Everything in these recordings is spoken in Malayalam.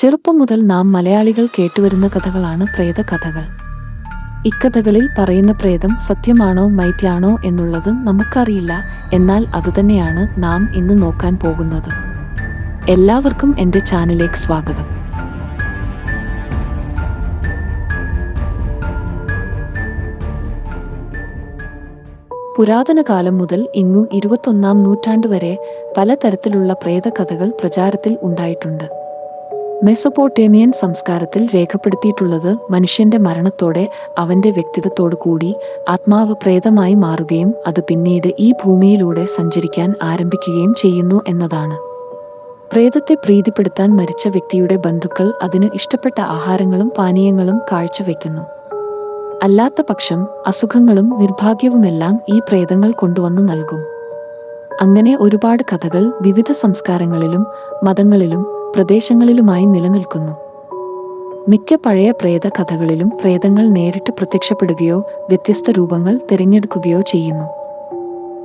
ചെറുപ്പം മുതൽ നാം മലയാളികൾ കേട്ടുവരുന്ന കഥകളാണ് പ്രേതകഥകൾ. ഇക്കഥകളിൽ പറയുന്ന പ്രേതം സത്യമാണോ മൈത്യാണോ എന്നുള്ളത് നമുക്കറിയില്ല. എന്നാൽ അതുതന്നെയാണ് നാം ഇന്ന് നോക്കാൻ പോകുന്നത്. എല്ലാവർക്കും എന്റെ ചാനലിലേക്ക് സ്വാഗതം. പുരാതന കാലം മുതൽ ഇങ്ങു ഇരുപത്തൊന്നാം നൂറ്റാണ്ട് വരെ പലതരത്തിലുള്ള പ്രേതകഥകൾ പ്രചാരത്തിൽ ഉണ്ടായിട്ടുണ്ട്. മെസൊപ്പോട്ടേമിയൻ സംസ്കാരത്തിൽ രേഖപ്പെടുത്തിയിട്ടുള്ളത് മനുഷ്യന്റെ മരണത്തോടെ അവന്റെ വ്യക്തിത്വത്തോടു കൂടി ആത്മാവ് പ്രേതമായി മാറുകയും അത് പിന്നീട് ഈ ഭൂമിയിലൂടെ സഞ്ചരിക്കാൻ ആരംഭിക്കുകയും ചെയ്യുന്നു എന്നതാണ്. പ്രേതത്തെ പ്രീതിപ്പെടുത്താൻ മരിച്ച വ്യക്തിയുടെ ബന്ധുക്കൾ അതിന് ഇഷ്ടപ്പെട്ട ആഹാരങ്ങളും പാനീയങ്ങളും കാഴ്ചവെക്കുന്നു. അല്ലാത്ത പക്ഷം അസുഖങ്ങളും നിർഭാഗ്യവുമെല്ലാം ഈ പ്രേതങ്ങൾ കൊണ്ടുവന്നു നൽകും. അങ്ങനെ ഒരുപാട് കഥകൾ വിവിധ സംസ്കാരങ്ങളിലും മതങ്ങളിലും പ്രദേശങ്ങളിലുമായി നിലനിൽക്കുന്നു. മിക്ക പഴയ പ്രേത കഥകളിലും പ്രേതങ്ങൾ നേരിട്ട് പ്രത്യക്ഷപ്പെടുകയോ വ്യത്യസ്ത രൂപങ്ങൾ തിരഞ്ഞെടുക്കുകയോ ചെയ്യുന്നു.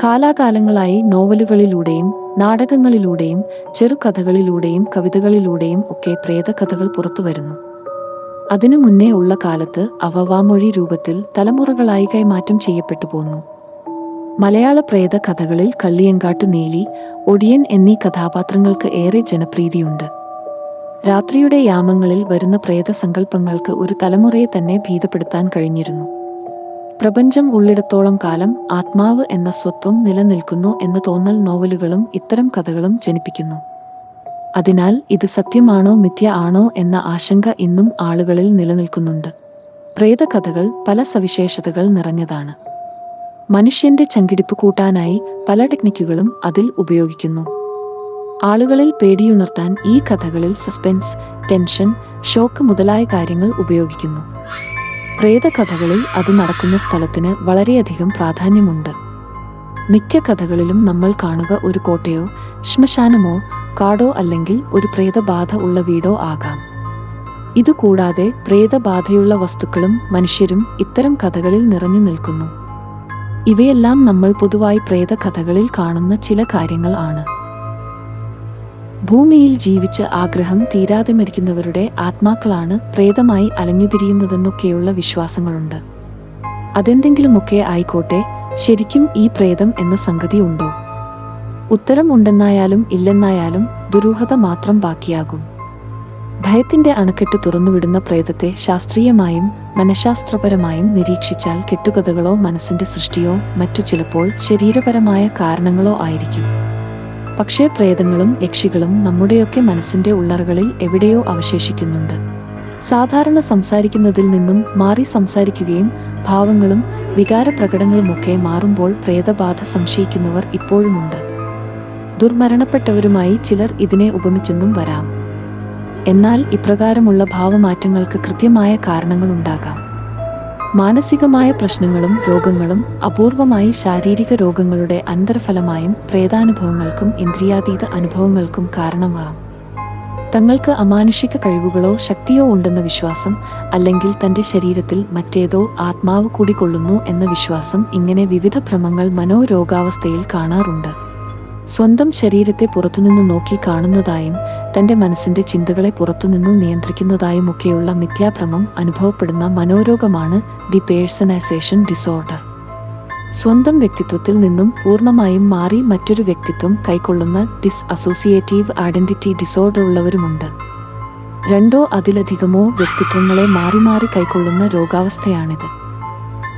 കാലാകാലങ്ങളായി നോവലുകളിലൂടെയും നാടകങ്ങളിലൂടെയും ചെറുകഥകളിലൂടെയും കവിതകളിലൂടെയും ഒക്കെ പ്രേതകഥകൾ പുറത്തുവരുന്നു അതിനു മുന്നേ ഉള്ള കാലത്ത് അവ വാമൊഴി രൂപത്തിൽ തലമുറകളായി കൈമാറ്റം ചെയ്യപ്പെട്ടു പോന്നു. മലയാള പ്രേത കഥകളിൽ കള്ളിയങ്കാട്ടു നീലി ഒടിയൻ എന്നീ കഥാപാത്രങ്ങൾക്ക് ഏറെ ജനപ്രീതിയുണ്ട്. രാത്രിയുടെ യാമങ്ങളിൽ വരുന്ന പ്രേത പ്രേതസങ്കല്പങ്ങൾക്ക് ഒരു തലമുറയെ തന്നെ ഭീതപ്പെടുത്താൻ കഴിഞ്ഞിരുന്നു. പ്രപഞ്ചം ഉള്ളിടത്തോളം കാലം ആത്മാവ് എന്ന സ്വത്വം നിലനിൽക്കുന്നു എന്ന തോന്നൽ നോവലുകളും ഇത്തരം കഥകളും ജനിപ്പിക്കുന്നു. അതിനാൽ ഇത് സത്യമാണോ മിഥ്യ ആണോ എന്ന ആശങ്ക ഇന്നും ആളുകളിൽ നിലനിൽക്കുന്നുണ്ട്. പ്രേതകഥകൾ പല സവിശേഷതകൾ നിറഞ്ഞതാണ്. മനുഷ്യന്റെ ചങ്കിടിപ്പ് കൂട്ടാനായി പല ടെക്നിക്കുകളും അതിൽ ഉപയോഗിക്കുന്നു. ആളുകളിൽ പേടിയുണർത്താൻ ഈ കഥകളിൽ സസ്പെൻസ് ടെൻഷൻ ഷോക്ക് മുതലായ കാര്യങ്ങൾ ഉപയോഗിക്കുന്നു. പ്രേതകഥകളിൽ അത് നടക്കുന്ന സ്ഥലത്തിന് വളരെയധികം പ്രാധാന്യമുണ്ട്. മിക്ക കഥകളിലും നമ്മൾ കാണുക ഒരു കോട്ടയോ ശ്മശാനമോ കാടോ അല്ലെങ്കിൽ ഒരു പ്രേതബാധ ഉള്ള വീടോ ആകാം. ഇതുകൂടാതെ പ്രേതബാധയുള്ള വസ്തുക്കളും മനുഷ്യരും ഇത്തരം കഥകളിൽ നിറഞ്ഞു നിൽക്കുന്നു. ഇവയെല്ലാം നമ്മൾ പൊതുവായി പ്രേതകഥകളിൽ കാണുന്ന ചില കാര്യങ്ങൾ ആണ്. ഭൂമിയിൽ ജീവിച്ച് ആഗ്രഹം തീരാതെ മരിക്കുന്നവരുടെ ആത്മാക്കളാണ് പ്രേതമായി അലഞ്ഞുതിരിയുന്നതെന്നൊക്കെയുള്ള വിശ്വാസങ്ങളുണ്ട്. അതെന്തെങ്കിലുമൊക്കെ ആയിക്കോട്ടെ ശരിക്കും ഈ പ്രേതം എന്ന സംഗതി ഉണ്ടോ? ഉത്തരം ഉണ്ടെന്നായാലും ഇല്ലെന്നായാലും ദുരൂഹത മാത്രം ബാക്കിയാകും. ഭയത്തിന്റെ അണക്കെട്ട് തുറന്നുവിടുന്ന പ്രേതത്തെ ശാസ്ത്രീയമായും മനഃശാസ്ത്രപരമായും നിരീക്ഷിച്ചാൽ കെട്ടുകഥകളോ മനസ്സിന്റെ സൃഷ്ടിയോ മറ്റു ചിലപ്പോൾ ശരീരപരമായ കാരണങ്ങളോ ആയിരിക്കും. പക്ഷേ പ്രേതങ്ങളും യക്ഷികളും നമ്മുടെയൊക്കെ മനസ്സിന്റെ ഉള്ളറകളിൽ എവിടെയോ അവശേഷിക്കുന്നുണ്ട്. സാധാരണ സംസാരിക്കുന്നതിൽ നിന്നും മാറി സംസാരിക്കുകയും ഭാവങ്ങളും വികാരപ്രകടങ്ങളുമൊക്കെ മാറുമ്പോൾ പ്രേതബാധ സംശയിക്കുന്നവർ ഇപ്പോഴുമുണ്ട്. ദുർമരണപ്പെട്ടവരുമായി ചിലർ ഇതിനെ ഉപമിച്ചെന്നും വരാം. എന്നാൽ ഇപ്രകാരമുള്ള ഭാവമാറ്റങ്ങൾക്ക് കൃത്യമായ കാരണങ്ങളുണ്ടാകാം. മാനസികമായ പ്രശ്നങ്ങളും രോഗങ്ങളും അപൂർവമായി ശാരീരിക രോഗങ്ങളുടെ അന്തർഫലമായും പ്രേതാനുഭവങ്ങൾക്കും ഇന്ദ്രിയാതീത അനുഭവങ്ങൾക്കും കാരണമാകാം. തങ്ങൾക്ക് അമാനുഷിക കഴിവുകളോ ശക്തിയോ ഉണ്ടെന്ന വിശ്വാസം അല്ലെങ്കിൽ തന്റെ ശരീരത്തിൽ മറ്റേതോ ആത്മാവ് കൂടിക്കൊള്ളുന്നു എന്ന വിശ്വാസം ഇങ്ങനെ വിവിധ ഭ്രമങ്ങൾ മനോരോഗാവസ്ഥയിൽ കാണാറുണ്ട്. സ്വന്തം ശരീരത്തെ പുറത്തുനിന്ന് നോക്കി കാണുന്നതായും തന്റെ മനസ്സിന്റെ ചിന്തകളെ പുറത്തുനിന്ന് നിയന്ത്രിക്കുന്നതായും ഒക്കെയുള്ള മിഥ്യാഭ്രമം അനുഭവപ്പെടുന്ന മനോരോഗമാണ് ഡി പേഴ്സണൈസേഷൻ ഡിസോർഡർ. സ്വന്തം വ്യക്തിത്വത്തിൽ നിന്നും പൂർണമായും മാറി മറ്റൊരു വ്യക്തിത്വം കൈക്കൊള്ളുന്ന ഡിസ് അസോസിയേറ്റീവ് ഐഡന്റിറ്റി ഡിസോർഡർ ഉള്ളവരുമുണ്ട്. രണ്ടോ അതിലധികമോ വ്യക്തിത്വങ്ങളെ മാറി മാറി കൈക്കൊള്ളുന്ന രോഗാവസ്ഥയാണിത്.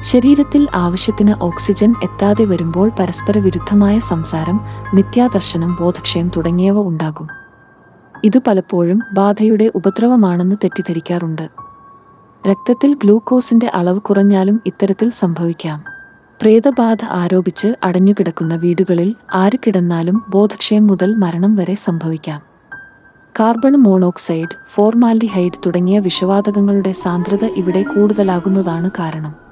ശരീരത്തിൽ ആവശ്യത്തിന് ഓക്സിജൻ എത്താതെ വരുമ്പോൾ പരസ്പര വിരുദ്ധമായ സംസാരം മിഥ്യാദർശനം ബോധക്ഷയം തുടങ്ങിയവ ഉണ്ടാകും. ഇത് പലപ്പോഴും ബാധയുടെ ഉപദ്രവമാണെന്ന് തെറ്റിദ്ധരിക്കാറുണ്ട്. രക്തത്തിൽ ഗ്ലൂക്കോസിന്റെ അളവ് കുറഞ്ഞാലും ഇത്തരത്തിൽ സംഭവിക്കാം. പ്രേതബാധ ആരോപിച്ച് അടഞ്ഞുകിടക്കുന്ന വീടുകളിൽ ആര് കിടന്നാലും ബോധക്ഷയം മുതൽ മരണം വരെ സംഭവിക്കാം. കാർബൺ മോണോക്സൈഡ് ഫോർമാൽഡിഹൈഡ് തുടങ്ങിയ വിഷവാതകങ്ങളുടെ സാന്ദ്രത ഇവിടെ കൂടുതലാകുന്നതാണ് കാരണം.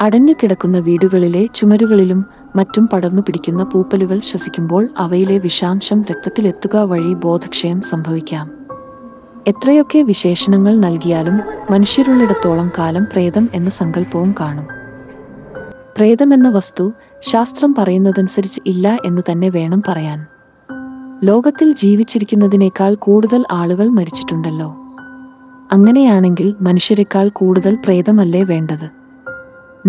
അടഞ്ഞുകിടക്കുന്ന വീടുകളിലെ ചുമരുകളിലും മറ്റും പടർന്നു പിടിക്കുന്ന പൂപ്പലുകൾ ശ്വസിക്കുമ്പോൾ അവയിലെ വിഷാംശം രക്തത്തിലെത്തുക വഴി ബോധക്ഷയം സംഭവിക്കാം. എത്രയൊക്കെ വിശേഷണങ്ങൾ നൽകിയാലും മനുഷ്യരുള്ളിടത്തോളം കാലം പ്രേതം എന്ന സങ്കല്പവും കാണും. പ്രേതമെന്ന വസ്തു ശാസ്ത്രം പറയുന്നതനുസരിച്ച് ഇല്ല എന്ന് തന്നെ വേണം പറയാൻ. ലോകത്തിൽ ജീവിച്ചിരിക്കുന്നതിനേക്കാൾ കൂടുതൽ ആളുകൾ മരിച്ചിട്ടുണ്ടല്ലോ. അങ്ങനെയാണെങ്കിൽ മനുഷ്യരെക്കാൾ കൂടുതൽ പ്രേതമല്ലേ വേണ്ടത്?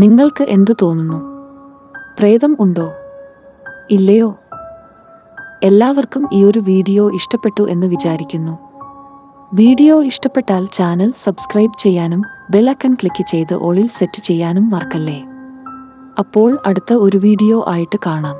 നിങ്ങൾക്ക് എന്തു തോന്നുന്നു? പ്രേതം ഉണ്ടോ? ഇല്ലയോ? എല്ലാവർക്കും ഈ ഒരു വീഡിയോ ഇഷ്ടപ്പെട്ടു എന്ന് വിചാരിക്കുന്നു. വീഡിയോ ഇഷ്ടപ്പെട്ടാൽ ചാനൽ സബ്സ്ക്രൈബ് ചെയ്യാനും ബെല്ലൈക്കൺ ക്ലിക്ക് ചെയ്ത് ഓളിൽ സെറ്റ് ചെയ്യാനും മറക്കല്ലേ? അപ്പോൾ അടുത്ത ഒരു വീഡിയോ ആയിട്ട് കാണാം.